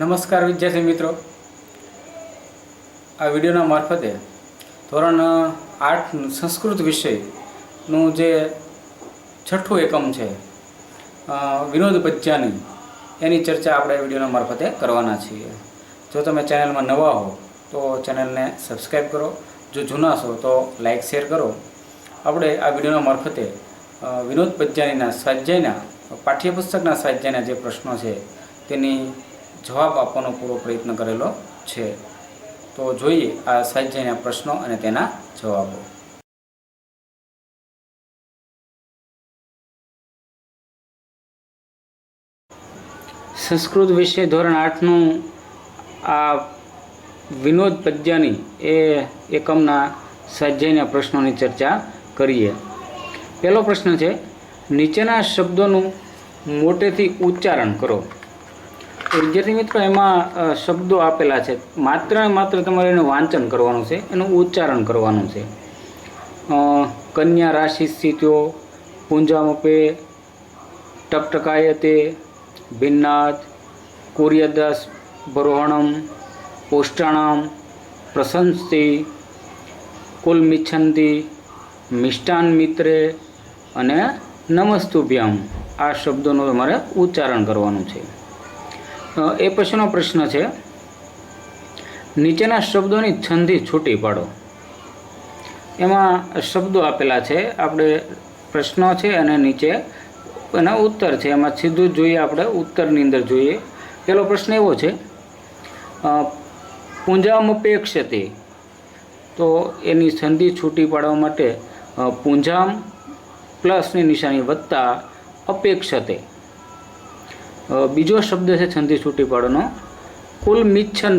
નમસ્કાર વિદ્યાર્થી મિત્રો. આ વિડીયોના મારફતે ધોરણ આઠ સંસ્કૃત વિષયનું જે છઠ્ઠું એકમ છે વિનોદ બચ્ચાની એની ચર્ચા આપણે વિડીયોના મારફતે કરવાના છીએ. જો તમે ચેનલમાં નવા હો, તો ચેનલને સબસ્ક્રાઈબ કરો. જો જૂના છો, તો લાઇક, શેર કરો. આપણે આ વિડીયોના મારફતે વિનોદ પજ્જાનીના સ્વાધ્યાયના, પાઠ્યપુસ્તકના સ્વાધ્યાયના જે પ્રશ્નો છે, તેની જવાબ આપવાનો પૂરો પ્રયત્ન કરેલો છે. તો જોઈએ આ સ્વાધ્યાયના પ્રશ્નો અને તેના જવાબો. સંસ્કૃત વિષય ધોરણ આઠનું આ વિનોદ પદ્યાની એ એકમના સ્વાધ્યાયના પ્રશ્નોની ચર્ચા કરીએ. પહેલો પ્રશ્ન છે, નીચેના શબ્દોનું મોટેથી ઉચ્ચારણ કરો. વિદ્યાર્થી મિત્રો, એમાં શબ્દો આપેલા છે. માત્ર માત્ર તમારે એનું વાંચન કરવાનું છે, એનું ઉચ્ચારણ કરવાનું છે. કન્યા રાશિ સ્થિતિઓ પુંજામપે ટકટકાયતે, ભિન્નાદ, કુર્યદાસ બરોહણમ પોષ્ટાણામ કુલ કુલમિચ્છંતિ મિષ્ટાન મિત્રે અને નમસ્તુભ્યામ. આ શબ્દોનું તમારે ઉચ્ચારણ કરવાનું છે. એ પછીનો પ્રશ્ન છે. નીચેના શબ્દોની છંદી છૂટી પાડો. એમાં શબ્દો આપેલા છે, આપણે પ્રશ્નો છે અને નીચે એના ઉત્તર છે. એમાં સીધું જોઈએ આપણે, ઉત્તરની અંદર જોઈએ. પેલો પ્રશ્ન એવો છે પુંજામપેક્ષતે. તો એની સંધિ છૂટી પાડવા માટે પૂંજામ પ્લસની નિશાની વધતા અપેક્ષતે. બીજો શબ્દ છે છંદી છૂટી પાડવાનો. કુલ મિચ્છન,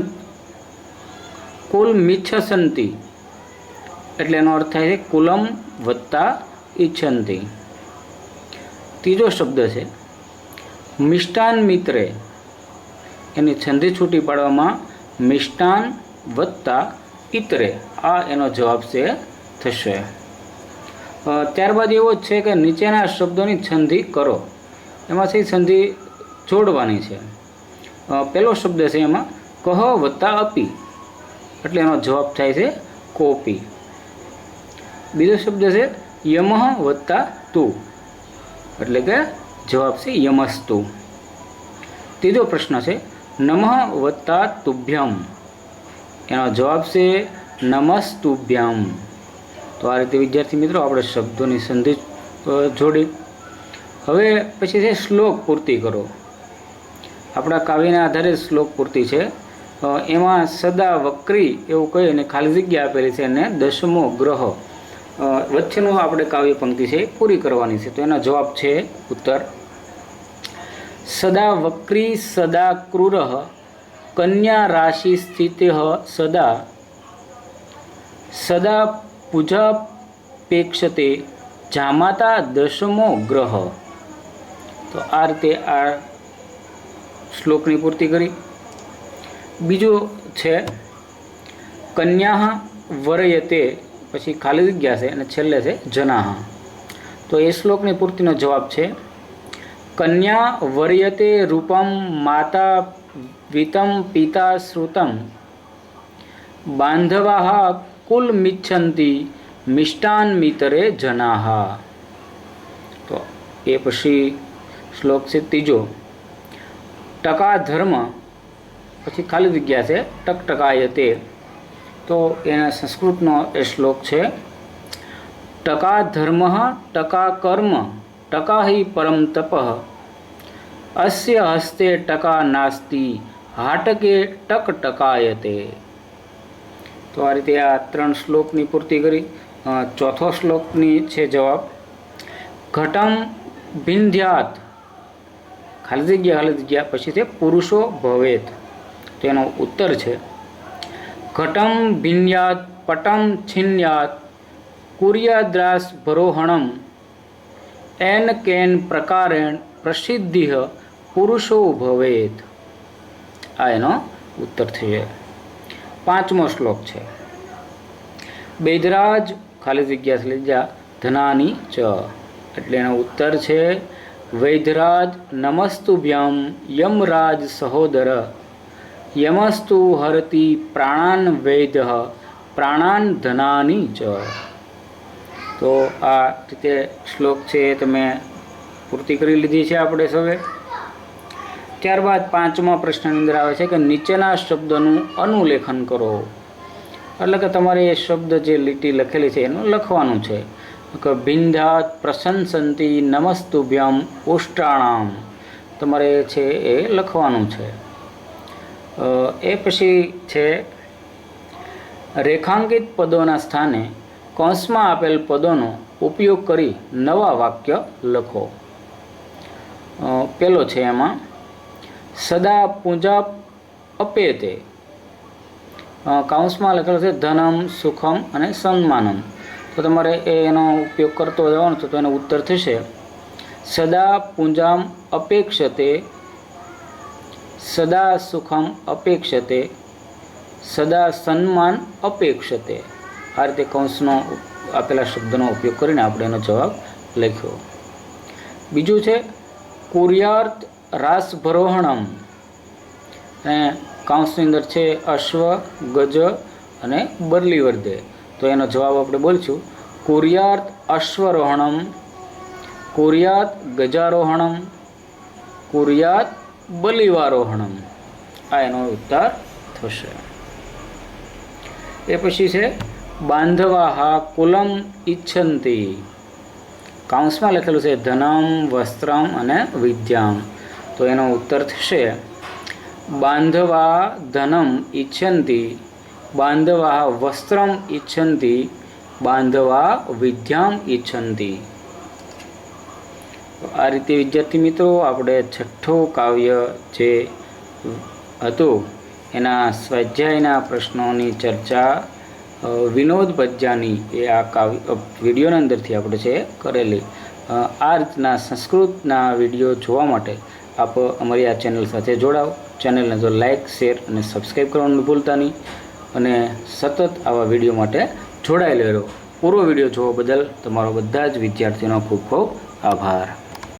કુલ મિચ્છસંતિ. એટલે એનો અર્થ થાય છે કુલમ વત્તા ઈચ્છંતિ ત્રીજો શબ્દ છે મિષ્ટાન મિત્રે. એની છંદી છૂટી પાડવામાં મિષ્ટાન વત્તા ઇતરે. આ એનો જવાબ છે થશે. ત્યારબાદ એવો જ છે કે નીચેના શબ્દોની છંદી કરો. એમાંથી સંધિ જોડવાની છે. પહેલો શબ્દ છે એમાં કહ વત્તા અપી. એટલે એનો જવાબ થાય છે કોપી. બીજો શબ્દ છે યમહ વત્તા તુ. એટલે કે જવાબ છે યમસ્તુ. ત્રીજો પ્રશ્ન છે નમઃ વત્તા તુભ્યમ. એનો જવાબ છે નમસ્તુભ્યમ. તો આ રીતે વિદ્યાર્થી મિત્રો આપણે શબ્દોની સંધિ જોડી. હવે પછી છે શ્લોક પૂર્તિ કરો. આપણા કાવ્યના આધારે શ્લોક પૂર્તિ છે. એમાં સદા વક્રી એવું કહી અને ખાલી જગ્યા આપેલી છે અને દસમો ગ્રહ. વચ્ચેનું આપણે કાવ્ય પંક્તિ છે પૂરી કરવાની છે. તો એનો જવાબ છે ઉત્તર. સદા વક્રી સદા ક્રૂર કન્યા રાશિ સ્થિત સદા. સદા પૂજાપેક્ષતે જામાતા દશમો ગ્રહ. તો આ રીતે આ શ્લોકની પૂર્તિ કરી. બીજો છે કન્યા વરયતે, પછી ખાલી જગ્યા છે અને છેલ્લે છે, જનાહ. તો એ શ્લોકની પૂર્તિનો જવાબ છે, કન્યા વર્યતે રૂપમ માતા વિતમ પિતા શ્રુતમ. બાંધવા કુલ મિચ્છંતી મિષ્ટાન મિતરે જનાહ. તો એ પછી શ્લોક છે ત્રીજો. ટકા ધર્મ પછી ખાલી જગ્યા છે ટક ટકાયતે તો એના સંસ્કૃતનો એ શ્લોક છે ટકા ધર્મ ટકા કર્મ ટકા હિ પરમ તપ, અસ્ય હસ્તે ટકા નાસ્તિ, હાટકે ટક ટકાયતે તો આ રીતે આ ત્રણ શ્લોકની પૂર્તિ કરી. ચોથો શ્લોકની છે જવાબ, ઘટમ ભિંધ્યાત ખાલી જગ્યા ખાલી જગ્યા પછી છે પુરુષો ભવેત. તો એનો ઉત્તર છે, ઘટમ ભિન્યાત, પટમ છિન્યાત, કુર્યાદ્રાસ ભરોહણમ, એન કેન પ્રકારેણ પ્રસિદ્ધિ પુરુષો ભવેત. આ એનો ઉત્તર થયો પાંચમો શ્લોક છે. બેદરાજ, ખાલી જગ્યા ખાલી જગ્યા ધનાની ચ. એટલે એનો ઉત્તર છે વૈધરાજ નમસ્તુભ્યમ યમરાજ સહોદર. યમસ્તુ હરતિ પ્રાણાન વૈદ પ્રાણાન ધનાની ચ તો આ રીતે શ્લોક છે એ તમે પૂર્તિ કરી લીધી છે આપણે સૌએ. ત્યારબાદ પાંચમા પ્રશ્નની અંદર આવે છે કે નીચેના શબ્દનું અનુલેખન કરો. એટલે કે તમારે એ શબ્દ જે લીટી લખેલી છે એનું લખવાનું છે. કે ભિંધાત પ્રશંસંતી નમસ્તુભ્યમ ઓષ્ટાણામ તમારે છે એ લખવાનું છે. એ પછી છે, રેખાંકિત પદોના સ્થાને કૌંસમાં આપેલ પદોનો ઉપયોગ કરી નવા વાક્ય લખો. પેલો છે એમાં, સદા પૂજા અપેતે. તે કૌંસમાં લખેલો છે ધનમ, સુખમ અને સન્માનમ. તો તમારે એનો ઉપયોગ કરતો જવાનો તો એનો ઉત્તર થશે. સદા પૂંજામ અપેક્ષતે, સદા સુખમ અપેક્ષતે, સદા સન્માન અપેક્ષતે. આ રીતે કૌંસનો આપેલા શબ્દનો ઉપયોગ કરીને આપણે એનો જવાબ લખ્યો. બીજું છે કુર્યાર્થ રાસભરોહણમ અને કૌંસની અંદર છે અશ્વ, ગજ અને બરલીવર્ધે તો એનો જવાબ આપણે બોલશું. કુર્યાર્થ અશ્વરોહણમ. કુર્યાત ગજારોહણમ. કુર્યાત બલિવારોહણમ. આ એનો ઉત્તર થશે. એ પછી છે, બાંધવાહા કુલમ ઈચ્છંતી. કાઉન્સમાં લખેલું છે, ધનમ, વસ્ત્રમ અને વિદ્યામ. તો એનો ઉત્તર થશે, બાંધવા ધનમ ઈચ્છંતી. બાંધવા વસ્ત્રમ ઈચ્છંતી, બાંધવા વિદ્યામ ઈચ્છંતી. આ રીતે વિદ્યાર્થી મિત્રો, આપણે છઠ્ઠો કાવ્ય જે હતું, એના સ્વાધ્યાયના પ્રશ્નોની ચર્ચા વિનોદ ભજ્જાની એ આ કાવ્ય વિડીયોની વિડીયોના અંદરથી આપણે છે કરેલી. આ રીતના સંસ્કૃતના વીડિયો જોવા માટે આપ અમારી આ ચેનલ સાથે જોડાઓ. ચેનલને તો લાઇક શેર અને સબસ્ક્રાઈબ કરવાનું ભૂલતા નહીં. અને સતત આવા વીડિયો માટે જોડાયેલો રહો. પૂરો વીડિયો જોવા બદલ તમારો બધા જ વિદ્યાર્થીઓનો ખૂબ ખૂબ આભાર.